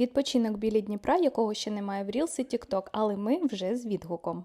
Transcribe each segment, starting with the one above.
Відпочинок біля Дніпра, якого ще немає в Рілсі TikTok, але ми вже з відгуком.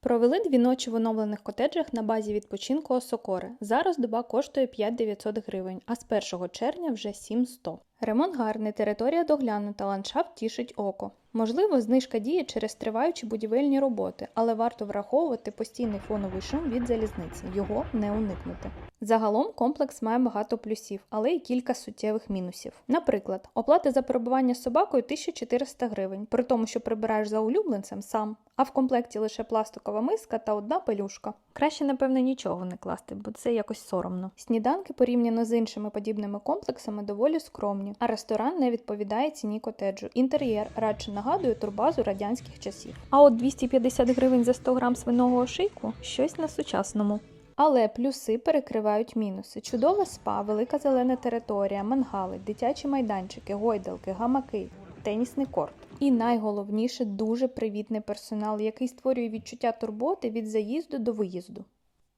Провели дві ночі в оновлених котеджах на базі відпочинку Осокори. Зараз доба коштує 5900 гривень, а з 1 червня вже 7100. Ремонт гарний, територія доглянута, ландшафт тішить око. Можливо, знижка діє через триваючі будівельні роботи, але варто враховувати постійний фоновий шум від залізниці, його не уникнути. Загалом комплекс має багато плюсів, але й кілька суттєвих мінусів. Наприклад, оплата за перебування з собакою 1400 гривень, при тому, що прибираєш за улюбленцем сам, а в комплекті лише пластикова миска та одна пелюшка. Краще, напевно, нічого не класти, бо це якось соромно. Сніданки порівняно з іншими подібними комплексами доволі скромні, а ресторан не відповідає ціні котеджу. Інтер'єр радше нагадує турбазу радянських часів. А от 250 гривень за 100 грам свиного ошийку щось на сучасному. Але плюси перекривають мінуси: чудове спа, велика зелена територія, мангали, дитячі майданчики, гойдалки, гамаки, тенісний корт. І найголовніше дуже привітний персонал, який створює відчуття турботи від заїзду до виїзду.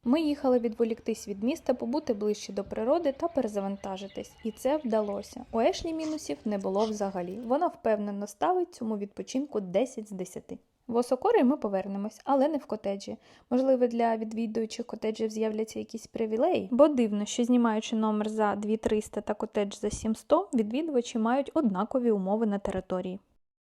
Ми їхали відволіктись від міста, побути ближче до природи та перезавантажитись, і це вдалося. У Ешлі мінусів не було взагалі. Вона впевнено ставить цьому відпочинку 10 з 10. В Осокори ми повернемось, але не в котеджі. Можливо, для відвідуючих котеджів з'являться якісь привілеї, бо дивно, що знімаючи номер за 2300 та котедж за 700, відвідувачі мають однакові умови на території.